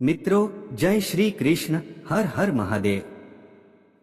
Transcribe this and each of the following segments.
મિત્રો, જય શ્રી કૃષ્ણ, હર હર મહાદેવ.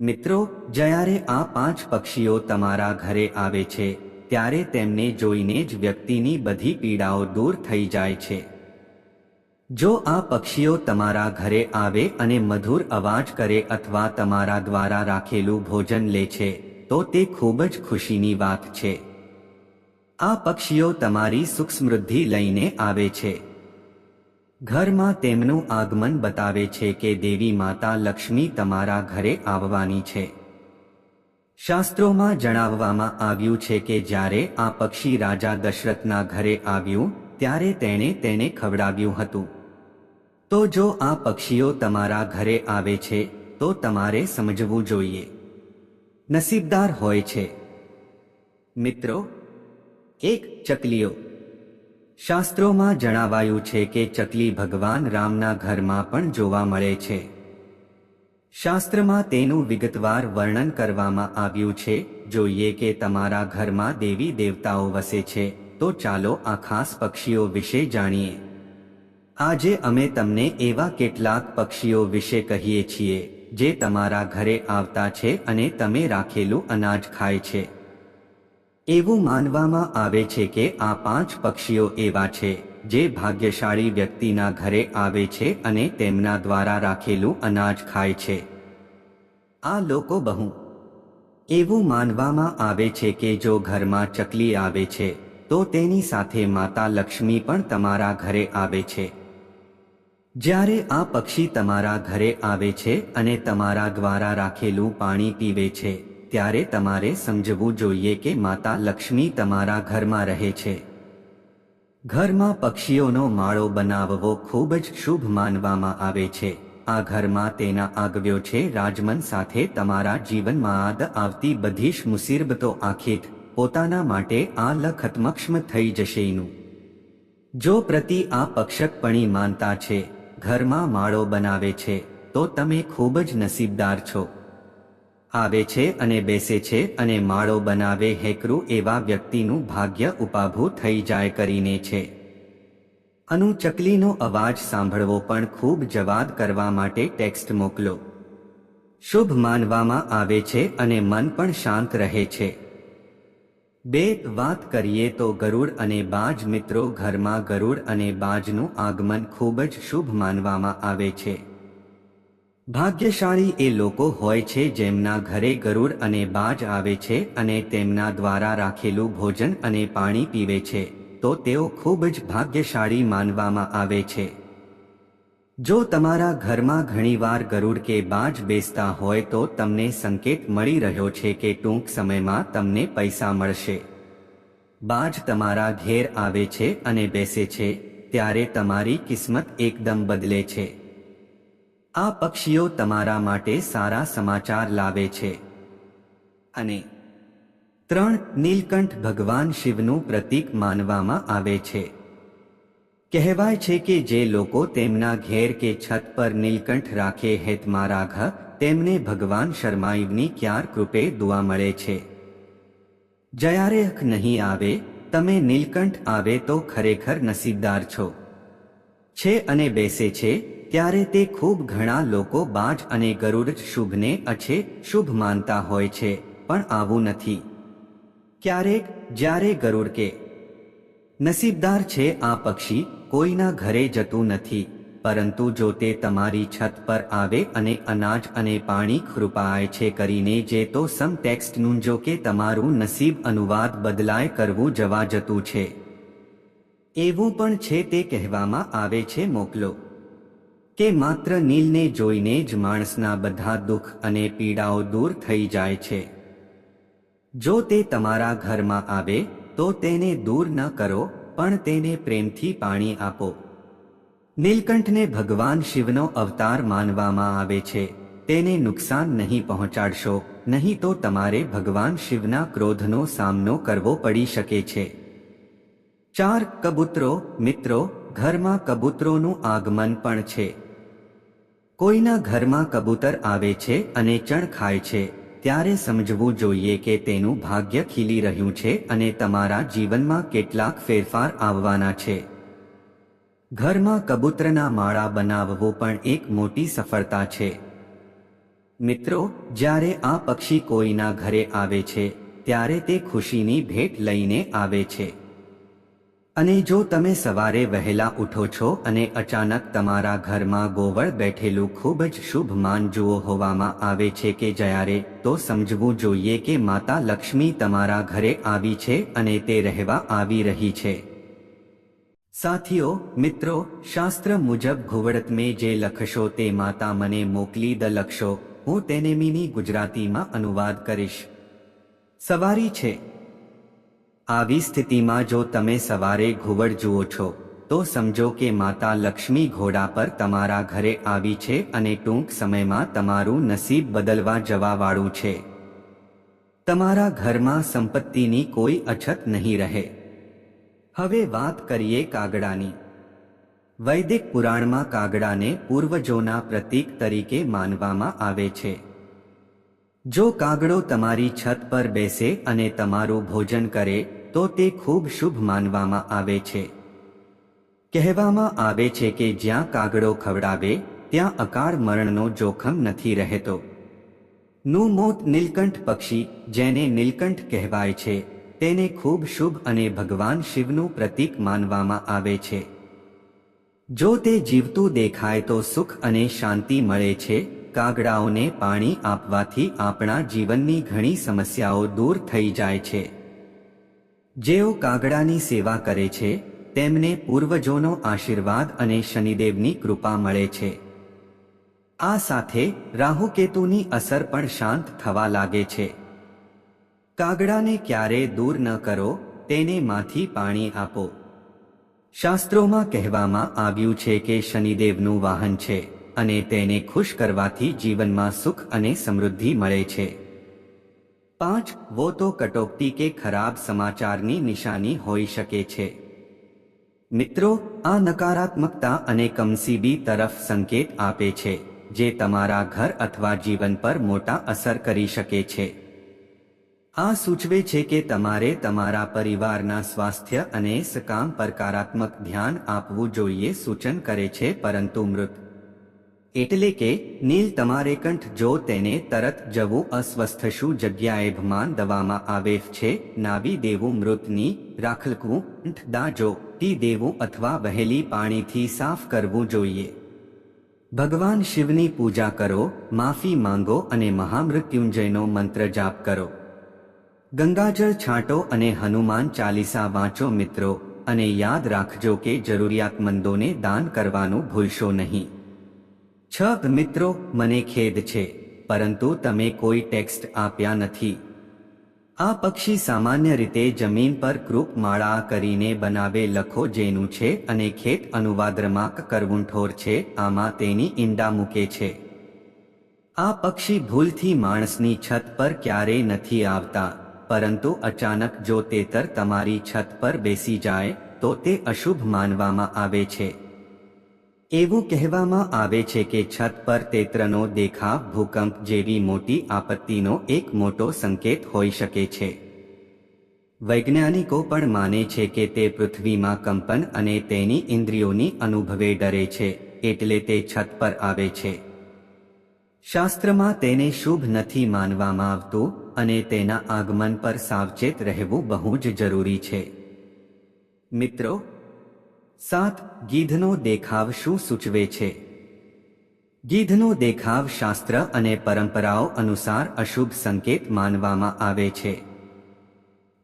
મિત્રો, જ્યારે આ પાંચ પક્ષીઓ તમારા ઘરે આવે છે, ત્યારે તેમને જોઈને જ વ્યક્તિની બધી પીડાઓ દૂર થઈ જાય છે. જો આ પક્ષીઓ તમારા ઘરે આવે અને મધુર અવાજ કરે અથવા તમારા દ્વારા રાખેલું ભોજન લે છે, તો તે ખૂબ જ ખુશીની વાત છે. આ પક્ષીઓ તમારી સુખ સમૃદ્ધિ લઈને આવે છે. ઘરમાં તેમનું આગમન બતાવે છે કે દેવી માતા લક્ષ્મી તમારા ઘરે આવવાની છે. શાસ્ત્રોમાં જણાવવામાં આવ્યું છે કે જ્યારે આ પક્ષી રાજા દશરથના ઘરે આવ્યું, ત્યારે તેણે તેને ખવડાવ્યું હતું. તો જો આ પક્ષીઓ તમારા ઘરે આવે છે, તો તમારે સમજવું જોઈએ. નસીબદાર હોય છે. મિત્રો, એક ચકલીઓ. શાસ્ત્રોમાં જણાવાયું છે કે ચકલી ભગવાન રામના ઘરમાં પણ જોવા મળે છે. શાસ્ત્રમાં તેનું વિગતવાર વર્ણન કરવામાં આવ્યું છે. જોઈએ કે તમારા ઘરમાં દેવી દેવતાઓ વસે છે, તો ચાલો આ ખાસ પક્ષીઓ વિશે જાણીએ. આજે અમે તમને એવા કેટલાક પક્ષીઓ વિશે કહીએ છીએ, જે તમારા ઘરે આવતા છે અને તમે રાખેલું અનાજ ખાય છે. એવું માનવામાં આવે છે કે આ પાંચ પક્ષીઓ એવા છે, જે ભાગ્યશાળી વ્યક્તિના ઘરે આવે છે અને તેમના દ્વારા રાખેલું અનાજ ખાય છે. આ લોકો બહુ એવું માનવામાં આવે છે કે જો ઘરમાં ચકલી આવે છે, તો તેની સાથે માતા લક્ષ્મી પણ તમારા ઘરે આવે છે. જ્યારે આ પક્ષી તમારા ઘરે આવે છે અને તમારા દ્વારા રાખેલું પાણી પીવે છે ત્યારે તમારે સમજવું જોઈએ કે માતા લક્ષ્મી તમારા ઘરમાં રહે છે. ઘરમાં પક્ષીઓનો માળો બનાવવો ખૂબ જ શુભ માનવામાં આવે છે. આ ઘરમાં તેના આગવ્યો છે, રાજમન સાથે તમારા જીવનમાં આદ આવતી બધી જ મુસીબતો આખીટ પોતાના માટે આ લખતમક્ષમ થઈ જશે એનું. જો પ્રતિ આ પક્ષકપણી માનતા છે, ઘરમાં માળો બનાવે છે, તો તમે ખૂબ જ નસીબદાર છો. આવે છે અને બેસે છે અને માળો બનાવે હેકરું એવા વ્યક્તિનું ભાગ્ય ઉપાભું થઈ જાય કરીને છે. અનુચકલીનો અવાજ સાંભળવો પણ ખૂબ જવાદ કરવા માટે ટેક્સ્ટ મોકલો. શુભ માનવામાં આવે છે અને મન પણ શાંત રહે છે. બે, વાત કરીએ તો ગરુડ અને બાજ મિત્રો ઘરમાં ગરુડ અને બાજનું આગમન ખૂબ જ શુભ માનવામાં આવે છે. ભાગ્યશાળી એ લોકો હોય છે જેમના ઘરે ગરુડ અને બાજ આવે છે અને તેમના દ્વારા રાખેલું ભોજન અને પાણી પીવે છે, તો તેઓ ખૂબ જ ભાગ્યશાળી માનવામાં આવે છે. જો તમારા ઘરમાં ઘણીવાર ગરુડ કે બાજ બેસતા હોય તો તમને સંકેત મળી રહ્યો છે કે ટૂંક સમયમાં તમને પૈસા મળશે. બાજ તમારા ઘેર આવે છે અને બેસે છે, ત્યારે તમારી કિસ્મત એકદમ બદલે છે. આ પક્ષીઓ તમારા માટે સારા સમાચાર લાવે છે. અને ત્રણ નીલકંઠ ભગવાન શિવનું પ્રતીક માનવામાં આવે છે. કહેવાય છે કે જે લોકો તેમના ઘેર કે છત પર નીલકંઠ રાખે હેતમાં રાઘ તેમને ભગવાન શર્માયુની ક્યાર કૃપે દુઆ મળે છે. જયારે અખ નહીં આવે, તમે નીલકંઠ આવે તો ખરેખર નસીબદાર છો. છે અને બેસે છે ત્યારે તે ખૂબ ઘણા લોકો બાજ અને ગરુડ શુભને અછે શુભ માનતા હોય છે, પણ આવું નથી. ક્યારેક, જ્યારે ગરુડ કે નસીબદાર છે આ પક્ષી, કોઈના ઘરે જતું નથી, પરંતુ જો તે તમારી છત પર આવે અને અનાજ અને પાણી ખૃપાય છે કરીને જે તો સમ ટેક્સ્ટનું જો કે તમારું નસીબ અનુવાદ બદલાય કરવું જવા જતું છે. એવું પણ છે તે કહેવામાં આવે છે, મોકલો. કે માત્ર નીલને જોઈને જ માણસના બધા દુઃખ અને પીડાઓ દૂર થઈ જાય છે. જો તે તમારા ઘરમાં આવે, તો તેને દૂર ન કરો, પણ તેને પ્રેમથી પાણી આપો. નીલકંઠને ભગવાન શિવનો અવતાર માનવામાં આવે છે. તેને નુકસાન નહીં પહોંચાડશો, નહીં તો તમારે ભગવાન શિવના ક્રોધનો સામનો કરવો પડી શકે છે. ચાર કબૂતરો, મિત્રો, ઘરમાં કબૂતરોનું આગમન પણ છે. કોઈના ઘરમાં કબૂતર આવે છે અને ચણ ખાય છે, ત્યારે સમજવું જોઈએ કે તેનું ભાગ્ય ખીલી રહ્યું છે અને તમારા જીવનમાં કેટલાક ફેરફાર આવવાના છે. ઘરમાં કબૂતરના માળા બનાવવો પણ એક મોટી સફળતા છે. મિત્રો, જ્યારે આ પક્ષી કોઈના ઘરે આવે છે, ત્યારે તે ખુશીની ભેટ લઈને આવે છે. અને જો તમે સવારે વહેલા ઉઠો છો અને અચાનક તમારા ઘરમાં ગોવળ બેઠેલું ખૂબ જ શુભ માન જુઓ હોવામાં આવે છે કે જ્યારે, તો સમજવું જોઈએ કે માતા લક્ષ્મી તમારા ઘરે આવી છે અને તે રહેવા આવી રહી છે. સાથીઓ, મિત્રો, શાસ્ત્ર મુજબ ઘુવડત મેં જે લખશો તે માતા મને મોકલી દ લખશો, હું તેને મીની ગુજરાતીમાં અનુવાદ કરીશ. સવારી છે. આવી સ્થિતિમાં જો તમે સવારે ઘુવડ જુઓ છો, તો સમજો કે માતા લક્ષ્મી ઘોડા પર તમારા ઘરે આવી છે અને ટૂંક સમયમાં તમારું નસીબ બદલવા જવાવાળું છે. તમારા ઘરમાં સંપત્તિની કોઈ અછત નહીં રહે. હવે વાત કરીએ કાગડાની. વૈદિક પુરાણમાં કાગડાને પૂર્વજોના પ્રતીક તરીકે માનવામાં આવે છે. જો કાગડો તમારી છત પર બેસે અને તમારું ભોજન કરે તો તે ખૂબ શુભ માનવામાં આવે છે. કહેવામાં આવે છે કે જ્યાં કાગડો ખવડાવે, ત્યાં અકાળ મરણનો જોખમ નથી રહેતો. નું મોત નીલકંઠ પક્ષી, જેને નીલકંઠ કહેવાય છે, તેને ખૂબ શુભ અને ભગવાન શિવનું પ્રતીક માનવામાં આવે છે. જો તે જીવતું દેખાય તો સુખ અને શાંતિ મળે છે, કાગડાઓને પાણી આપવાથી આપણા જીવનની ઘણી સમસ્યાઓ દૂર થઈ જાય છે. જેઓ કાગડાની સેવા કરે છે, તેમને પૂર્વજોનો આશીર્વાદ અને શનિદેવની કૃપા મળે છે. આ સાથે રાહુકેતુની અસર પણ શાંત થવા લાગે છે. કાગડાને ક્યારે દૂર ન કરો, તેને માથી પાણી આપો. શાસ્ત્રોમાં કહેવામાં આવ્યું છે કે શનિદેવનું વાહન છે, અને તેને ખુશ કરવાથી જીવનમાં સુખ અને સમૃદ્ધિ મળે છે. પાંચ વો તો કટોકટી કે ખરાબ સમાચારની નિશાની હોઈ શકે છે. મિત્રો, આ નકારાત્મકતા અને કમસીબી તરફ સંકેત આપે છે, જે તમારા ઘર અથવા જીવન પર મોટા અસર કરી શકે છે. આ સૂચવે છે કે તમારે તમારા પરિવારના સ્વાસ્થ્ય અને સકામ પરકારાત્મક ધ્યાન આપવું જોઈએ સૂચન કરે છે, પરંતુ મૃત એટલે કે, નીલ તમારે કંઠ જો તેને તરત જવું અસ્વસ્થ શું જગ્યાએ ભમાન દવામાં આવે છે નાવી દેવું મૃતની, રાખલકવું દાજો, ટી દેવું અથવા વહેલી પાણીથી સાફ કરવું જોઈએ. ભગવાન શિવની પૂજા કરો, માફી માંગો અને મહામૃત્યુંજયનો મંત્ર જાપ કરો. ગંગાજળ છાંટો અને હનુમાન ચાલીસા વાંચો મિત્રો, અને યાદ રાખજો કે જરૂરિયાતમંદોને દાન કરવાનું ભૂલશો નહીં. છ મિત્રો, મને ખેદ છે, પરંતુ તમે કોઈ ટેક્સ્ટ આપ્યા નથી. આ પક્ષી સામાન્ય રીતે જમીન પર કૃપ માળા કરીને બનાવે લખો જેનું છે અને ખેત અનુવાદરમાક કરવું ઠોર છે, આમાં તેની ઈંડા મૂકે છે. આ પક્ષી ભૂલથી માણસની છત પર ક્યારેય નથી આવતા, પરંતુ અચાનક જો તેતર તમારી છત પર બેસી જાય, તો તે અશુભ માનવામાં આવે છે. એવું કહેવામાં આવે છે કે છત પર તેત્રનો દેખાવ ભૂકંપ જેવી મોટી આપત્તિનો એક મોટો સંકેત હોઈ શકે છે. વૈજ્ઞાનિકો પણ માને છે કે તે પૃથ્વીમાં કંપન અને તેની ઇન્દ્રિયોની અનુભવે ડરે છે, એટલે તે છત પર આવે છે. શાસ્ત્રમાં તેને શુભ નથી માનવામાં આવતું, અને તેના આગમન પર સાવચેત રહેવું બહુ જ જરૂરી છે. મિત્રો સાત ગીધનો દેખાવ શું સૂચવે છે? ગીધનો દેખાવ શાસ્ત્ર અને પરંપરાઓ અનુસાર અશુભ સંકેત માનવામાં આવે છે.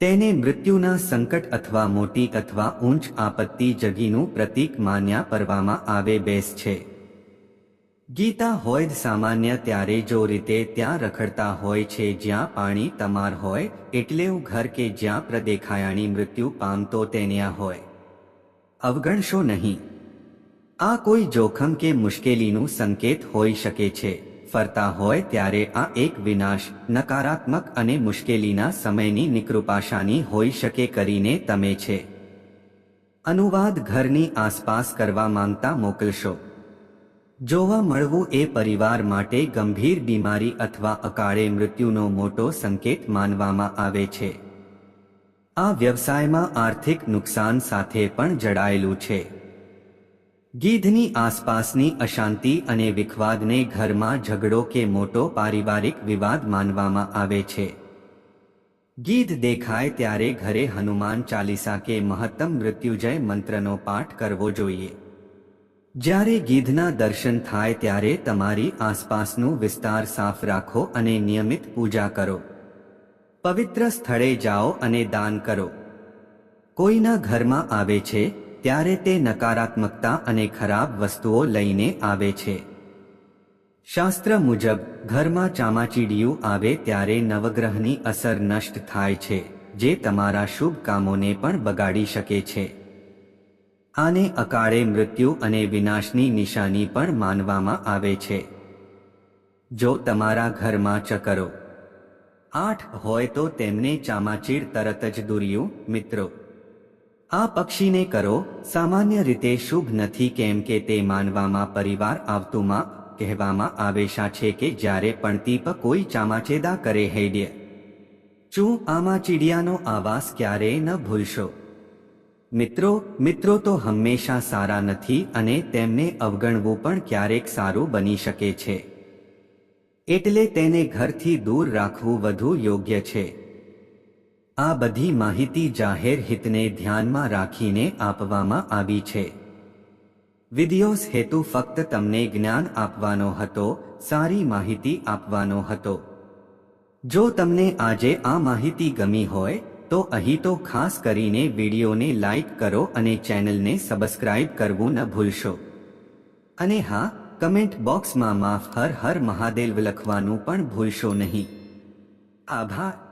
તેને મૃત્યુના સંકટ અથવા મોટી અથવા ઊંચ આપત્તિ જગીનું પ્રતીક માન્યા કરવામાં આવે બેસ છે. ગીતા હોય સામાન્ય ત્યારે જો રીતે ત્યાં રખડતા હોય છે જ્યાં પાણી તમાર હોય એટલે ઘર કે જ્યાં પ્રદેખાયાણી મૃત્યુ પામતો તેન્યા હોય. અવગણશો નહીં. આ કોઈ જોખમ કે મુશ્કેલીનું સંકેત હોઈ શકે છે. ફરતા હોય ત્યારે આ એક વિનાશ, નકારાત્મક અને મુશ્કેલીના સમયની નિકૃપાશાની હોઈ શકે કરીને તમે છે. અનુવાદ ઘરની આસપાસ કરવા માંગતા મોકલશો. જોવા મળવું એ પરિવાર માટે ગંભીર બીમારી અથવા અકાળે મૃત્યુનો મોટો સંકેત માનવામાં આવે છે. આ વ્યવસાયમાં આર્થિક નુકસાન સાથે પણ જડાયેલું છે. ગીધની આસપાસની અશાંતિ અને વિખવાદને ઘરમાં ઝઘડો કે મોટો પારિવારિક વિવાદ માનવામાં આવે છે. ગીધ દેખાય ત્યારે ઘરે હનુમાન ચાલીસા કે મહત્તમ મૃત્યુજય મંત્રનો પાઠ કરવો જોઈએ. જ્યારે ગીધના દર્શન થાય ત્યારે તમારી આસપાસનું વિસ્તાર સાફ રાખો અને નિયમિત પૂજા કરો. પવિત્ર સ્થળે જાઓ અને દાન કરો. કોઈના ઘરમાં આવે છે, ત્યારે તે નકારાત્મકતા અને ખરાબ વસ્તુઓ લઈને આવે છે. શાસ્ત્ર મુજબ, ઘરમાં ચામાચીડિયું આવે ત્યારે નવગ્રહની અસર નષ્ટ થાય છે, જે તમારા શુભ કામોને પણ બગાડી શકે છે. આને અકાળે મૃત્યુ અને વિનાશની નિશાની પણ માનવામાં આવે છે. જો તમારા ઘરમાં ચકરો આઠ હોય તો તેમને ચામાચીર તરત જ દૂર્યું, મિત્રો. આ પક્ષીને કરો, સામાન્ય રીતે શુભ નથી કેમ કે તે માનવામાં પરિવાર આવતુંમાં, કહેવામાં આવેશા છે કે જ્યારે પણ દીપ કોઈ ચામાચેદા કરે હૈડ્ય. ચું, આમાં ચીડિયાનો આવાસ ક્યારેય ન ભૂલશો. મિત્રો મિત્રો તો હંમેશા સારા નથી અને તેમને અવગણવું પણ ક્યારેક સારું બની શકે છે. એટલે તેને ઘરથી દૂર રાખવું વધુ યોગ્ય છે. આ બધી માહિતી જાહેર હિતને ધ્યાનમાં રાખીને આપવામાં આવી છે. વિડિયોઝ હેતુ ફક્ત તમને જ્ઞાન આપવાનો હતો, સારી માહિતી આપવાનો હતો. જો તમને આજે આ માહિતી ગમી હોય, તો અહીં તો ખાસ કરીને વિડીયોને લાઇક કરો અને ચેનલને સબસ્ક્રાઇબ કરવું ન ભૂલશો. અને હા કમેન્ટ બોક્સમાં માફ હર હર મહાદેવ લખવાનું પણ ભૂલશો નહીં. આભાર.